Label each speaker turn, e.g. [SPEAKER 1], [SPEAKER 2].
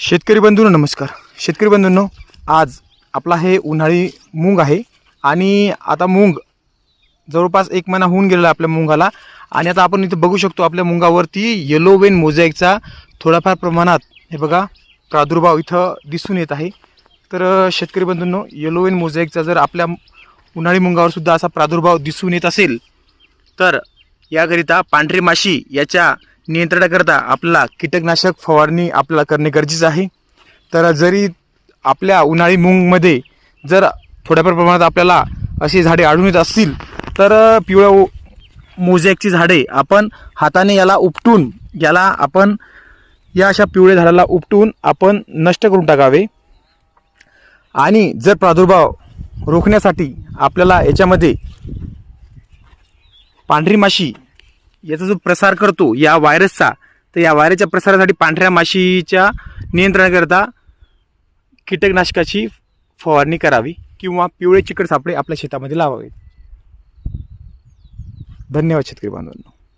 [SPEAKER 1] शेतकरी बंधूंनो नमस्कार. शेतकरी बंधूंनो आज आपला हे उन्हाळी मूग आहे आणि आता मूग जवळपास एक महिना होऊन गेलेला आपल्या मुंगाला आणि आता आपण इथे बघू शकतो आपल्या मुंगावरती येलो वेन मोझॅकचा थोड्याफार प्रमाणात हे बघा प्रादुर्भाव इथं दिसून येत आहे. तर शेतकरी बंधूंनो येलो वेन मोझॅकचा जर आपल्या उन्हाळी मुंगावर सुद्धा असा प्रादुर्भाव दिसून येत असेल तर याकरिता पांढरी माशी याच्या नियंत्रणाकरता आपल्याला कीटकनाशक फवारणी आपल्याला करणे गरजेचं आहे. तर जरी आपल्या उन्हाळी मूंगमध्ये जर थोड्याफार प्रमाणात आपल्याला अशी झाडे आढळून येत असतील तर पिवळ्या मोझॅकची झाडे आपण हाताने याला उपटून याला आपण या अशा पिवळ्या झाडाला उपटून आपण नष्ट करून टाकावे. आणि जर प्रादुर्भाव रोखण्यासाठी आपल्याला याच्यामध्ये पांढरी माशी याचा जो प्रसार करतो या व्हायरसचा तर या व्हायरसच्या प्रसारासाठी पांढऱ्या माशीच्या नियंत्रणाकरता कीटकनाशकाची फवारणी करावी किंवा पिवळे चिकट सापळे आपल्या शेतामध्ये लावावेत धन्यवाद शेतकरी बांधवांना.